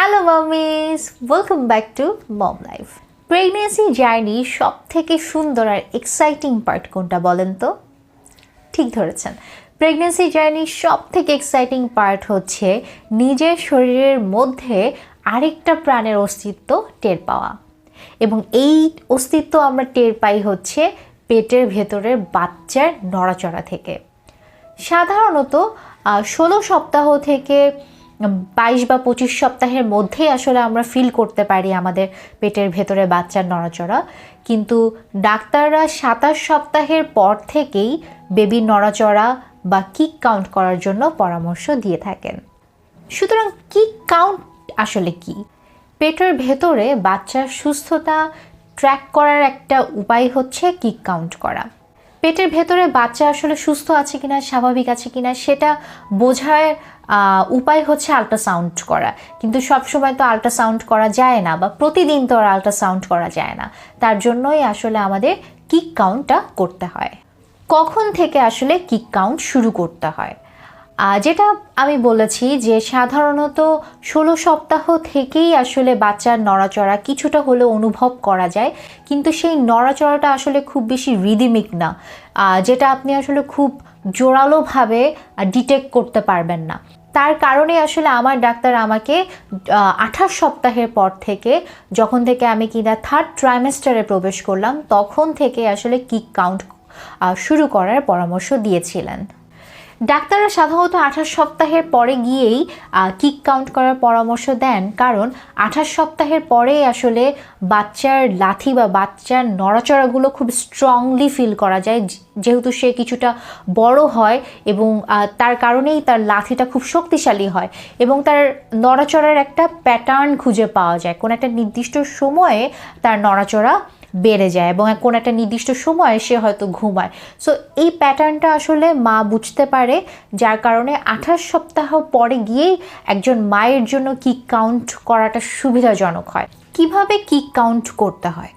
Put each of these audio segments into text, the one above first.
Hello mommies welcome back to mom life pregnancy journey সব থেকে সুন্দর আর এক্সাইটিং পার্ট কোনটা বলেন তো? ঠিক ধরেছেন। প্রেগনেন্সি জার্নির সব থেকে এক্সাইটিং পার্ট হচ্ছে নিজের শরীরের মধ্যে আরেকটা প্রাণের অস্তিত্ব টের পাওয়া। এবং এই অস্তিত্ব আমরা টের পাই হচ্ছে পেটের ভেতরের বাচ্চার নড়াচড়া থেকে। সাধারণত ষোলো সপ্তাহ থেকে বাইশ বা পঁচিশ সপ্তাহের মধ্যেই আসলে আমরা ফিল করতে পারি আমাদের পেটের ভেতরে বাচ্চার নড়াচড়া। কিন্তু ডাক্তাররা সাতাশ সপ্তাহের পর থেকেই বেবির নড়াচড়া বা কিক কাউন্ট করার জন্য পরামর্শ দিয়ে থাকেন। সুতরাং কিক কাউন্ট আসলে কি? পেটের ভেতরে বাচ্চার সুস্থতা ট্র্যাক করার একটা উপায় হচ্ছে কিক কাউন্ট করা। পেটের ভেতরে বাচ্চা আসলে সুস্থ আছে কিনা, স্বাভাবিক আছে কিনা, সেটা বোঝার উপায় হচ্ছে আল্ট্রাসাউন্ড করা। কিন্তু সবসময় তো আল্ট্রাসাউন্ড করা যায় না বা প্রতিদিন তো আর আল্ট্রাসাউন্ড করা যায় না। তার জন্যই আসলে আমাদের কিক কাউন্টটা করতে হয়। কখন থেকে আসলে কিক কাউন্ট শুরু করতে হয়? যেটা আমি বলেছি যে সাধারণত ষোলো সপ্তাহ থেকেই আসলে বাচ্চার নড়াচড়া কিছুটা হলেও অনুভব করা যায়। কিন্তু সেই নড়াচড়াটা আসলে খুব বেশি রিদিমিক না যেটা আপনি আসলে খুব জোরালোভাবে ডিটেক্ট করতে পারবেন না। তার কারণে আসলে আমার ডাক্তার আমাকে আঠাশ সপ্তাহের পর থেকে যখন থেকে আমি কিনা থার্ড ট্রাইমেস্টারে প্রবেশ করলাম, তখন থেকে আসলে কিক কাউন্ট শুরু করার পরামর্শ দিয়েছিলেন। ডাক্তাররা সাধারণত আঠাশ সপ্তাহের পরে গিয়েই কিক কাউন্ট করার পরামর্শ দেন। কারণ আঠাশ সপ্তাহের পরেই আসলে বাচ্চার লাথি বা বাচ্চার নড়াচড়াগুলো খুব স্ট্রংলি ফিল করা যায়। যেহেতু সে কিছুটা বড় হয় এবং তার কারণেই তার লাথিটা খুব শক্তিশালী হয় এবং তার নড়াচড়ার একটা প্যাটার্ন খুঁজে পাওয়া যায়। কোনো একটা নির্দিষ্ট সময়ে তার নড়াচড়া বেড়ে যায় এবং কোনো একটা নির্দিষ্ট সময়ে সে হয়তো ঘুমায়। সো এই প্যাটার্নটা আসলে মা বুঝতে পারে, যার কারণে আঠাশ সপ্তাহ পরে গিয়েই একজন মায়ের জন্য কিক কাউন্ট করাটা সুবিধাজনক হয়। কীভাবে কিক কাউন্ট করতে হয়?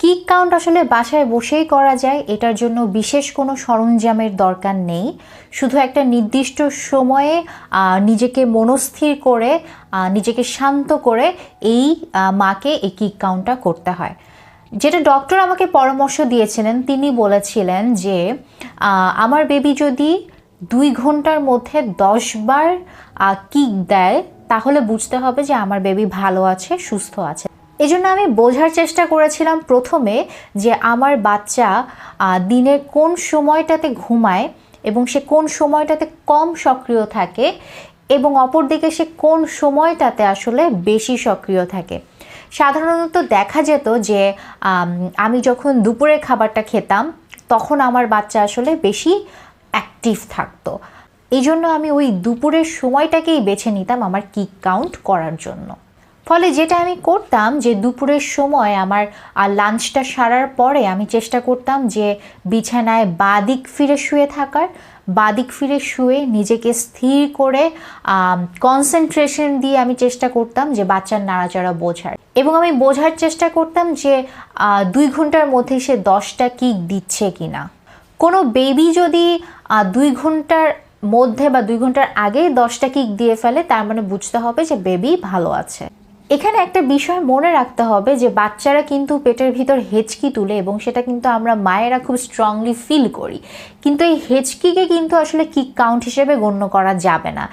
কিক কাউন্ট আসলে বাসায় বসেই করা যায়, এটার জন্য বিশেষ কোনো সরঞ্জামের দরকার নেই। শুধু একটা নির্দিষ্ট সময়ে নিজেকে মনস্থির করে নিজেকে শান্ত করে এই মাকে এই কিক কাউন্টটা করতে হয়। যেটা ডক্টর আমাকে পরামর্শ দিয়েছিলেন, তিনি বলেছিলেন যে আমার বেবি যদি দুই ঘণ্টার মধ্যে দশ বার কিক দেয়, তাহলে বুঝতে হবে যে আমার বেবি ভালো আছে, সুস্থ আছে। এই জন্য আমি বোঝার চেষ্টা করেছিলাম প্রথমে যে আমার বাচ্চা দিনের কোন সময়টাতে ঘুমায় এবং সে কোন সময়টাতে কম সক্রিয় থাকে এবং অপরদিকে সে কোন সময়টাতে আসলে বেশি সক্রিয় থাকে। সাধারণত দেখা যেত যে, আমি যখন দুপুরের খাবারটা খেতাম, তখন আমার বাচ্চা আসলে বেশি অ্যাক্টিভ থাকতো। এই জন্য আমি ওই দুপুরের সময়টাকেই বেছে নিতাম আমার কিক কাউন্ট করার জন্য। ফলে যেটা আমি করতাম যে, দুপুরের সময় আমার লাঞ্চটা সারার পরে আমি চেষ্টা করতাম যে, বিছানায় বাদিক ফিরে শুয়ে থাকার। বাদিক ফিরে শুয়ে নিজেকে স্থির করে কনসেন্ট্রেশন দিয়ে আমি চেষ্টা করতাম যে, বাচ্চার নাড়াচাড়া বোঝার। এবং আমি বোঝার চেষ্টা করতাম যে দুই ঘণ্টার মধ্যে সে দশটা কিক দিচ্ছে কি না কোনো বেবি যদি দুই ঘণ্টার মধ্যে বা দুই ঘণ্টার আগেই দশটা কিক দিয়ে ফেলে, তার মানে বুঝতে হবে যে বেবি ভালো আছে। এখানে একটা বিষয় মনে রাখতে হবে যে বাচ্চারা কিন্তু পেটের ভিতর হেঁচকি তুলে এবং সেটা কিন্তু আমরা মায়েরা খুব স্ট্রংলি ফিল করি। কিন্তু এই হেঁচকিকে কিন্তু আসলে কিক কাউন্ট হিসেবে গণ্য করা যাবে না।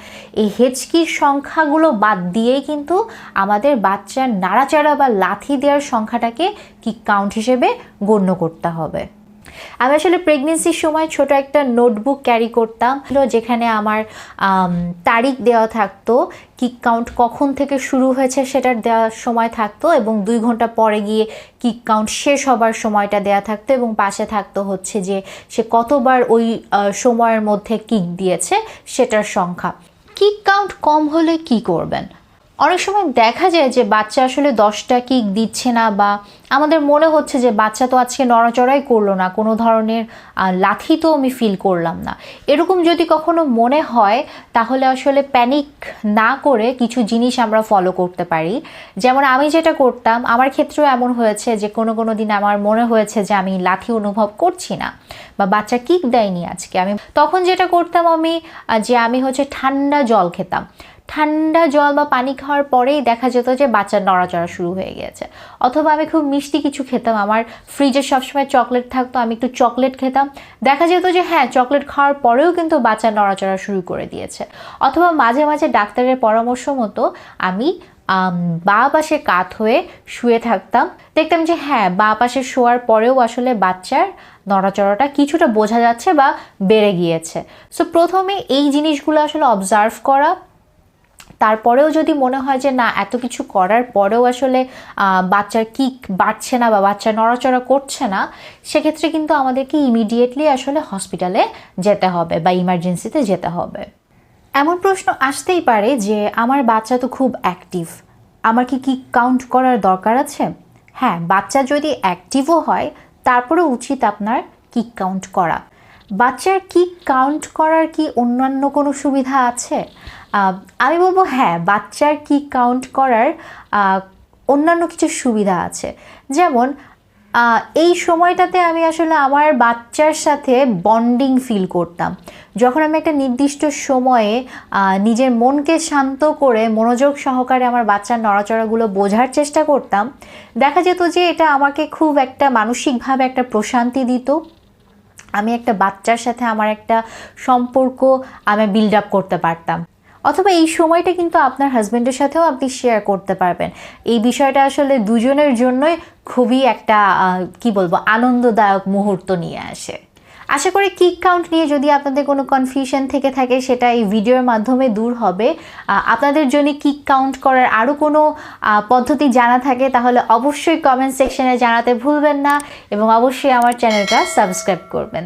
এই হেঁচকির সংখ্যাগুলো বাদ দিয়েই কিন্তু আমাদের বাচ্চার নাড়াচাড়া বা লাথি দেওয়ার সংখ্যাটাকে কিক কাউন্ট হিসেবে গণ্য করতে হবে। আমি আসলে প্রেগনেন্সির সময় ছোট একটা নোটবুক ক্যারি করতাম, যেখানে আমার তারিখ দেওয়া থাকতো কিক কাউন্ট কখন থেকে শুরু হয়েছে সেটার দেওয়ার সময় থাকতো এবং দুই ঘণ্টা পরে গিয়ে কিক কাউন্ট শেষ হবার সময়টা দেওয়া থাকতো এবং পাশে থাকতো হচ্ছে যে সে কতবার ওই সময়ের মধ্যে কিক দিয়েছে সেটার সংখ্যা। কিক কাউন্ট কম হলে কি করবেন? অনেক সময় দেখা যায় যে বাচ্চা আসলে দশটা কিক দিচ্ছে না বা আমাদের মনে হচ্ছে যে বাচ্চা তো আজকে নড়াচড়াই করল না, কোনো ধরনের লাথি তো আমি ফিল করলাম না। এরকম যদি কখনো মনে হয়, তাহলে আসলে প্যানিক না করে কিছু জিনিস আমরা ফলো করতে পারি। যেমন আমি যেটা করতাম, আমার ক্ষেত্রেও এমন হয়েছে যে কোনো কোনো দিন আমার মনে হয়েছে যে আমি লাথি অনুভব করছি না বা বাচ্চা কিক দেয়নি আজকে। আমি তখন যেটা করতাম আমি যে আমি হচ্ছে ঠান্ডা জল খেতাম। ঠান্ডা জল বা পানি খাওয়ার পরেই দেখা যেত যে বাচ্চার নড়াচড়া শুরু হয়ে গেছে অথবা আমি খুব মিষ্টি কিছু খেতাম আমার ফ্রিজে সবসময় চকলেট থাকতো আমি একটু চকলেট খেতাম। দেখা যেত যে হ্যাঁ চকলেট খাওয়ার পরেও কিন্তু বাচ্চা নড়াচড়া শুরু করে দিয়েছে। অথবা মাঝে মাঝে ডাক্তারের পরামর্শ মতো আম, বা পাশে কাত হয়ে শুয়ে থাকতাম। দেখতাম যে হ্যাঁ বা পাশে শোয়ার পরেও আসলে বাচ্চার নড়াচড়াটা কিছুটা বোঝা যাচ্ছে বা বেড়ে গিয়েছে। সো প্রথমে এই জিনিসগুলো আসলে অবজার্ভ করা তারপরেও যদি মনে হয় যে না, এত কিছু করার পরেও আসলে বাচ্চার কিক বাড়ছে না বা বাচ্চা নড়াচড়া করছে না, সেক্ষেত্রে কিন্তু আমাদেরকে ইমিডিয়েটলি আসলে হসপিটালে যেতে হবে বা ইমার্জেন্সিতে যেতে হবে। এমন প্রশ্ন আসতেই পারে যে, আমার বাচ্চা তো খুব অ্যাক্টিভ আমার কি কি কাউন্ট করার দরকার আছে? হ্যাঁ বাচ্চা যদি অ্যাক্টিভও হয় তারপরে উচিত আপনার কিক কাউন্ট করা। বাচ্চার কিক কাউন্ট করার কি অন্যান্য কোনো সুবিধা আছে? আমি বলব হ্যাঁ বাচ্চার কিক কাউন্ট করার অন্যান্য কিছু সুবিধা আছে। যেমন এই সময়টাতে আমি আসলে আমার বাচ্চার সাথে বন্ডিং ফিল করতাম। যখন আমি একটা নির্দিষ্ট সময়ে নিজের মনকে শান্ত করে মনোযোগ সহকারে আমার বাচ্চার নড়াচড়াগুলো বোঝার চেষ্টা করতাম, দেখা যেত যে এটা আমাকে খুব একটা মানসিকভাবে একটা প্রশান্তি দিত। আমি একটা বাচ্চার সাথে আমার একটা সম্পর্ক আমি বিল্ড আপ করতে পারতাম। অথবা এই সময়টা কিন্তু আপনার হাজব্যান্ডের সাথেও আপনি শেয়ার করতে পারবেন। এই বিষয়টা আসলে দুজনের জন্যই খুবই একটা কি বলব, আনন্দদায়ক মুহূর্ত নিয়ে আসে। আশা করি কিক কাউন্ট নিয়ে যদি আপনাদের কোনো কনফিউশন থেকে থাকে, সেটা এই ভিডিওর মাধ্যমে দূর হবে। আপনাদের জন্য কিক কাউন্ট করার আরও কোনো পদ্ধতি জানা থাকে, তাহলে অবশ্যই কমেন্ট সেকশনে জানাতে ভুলবেন না এবং অবশ্যই আমার চ্যানেলটা সাবস্ক্রাইব করবেন।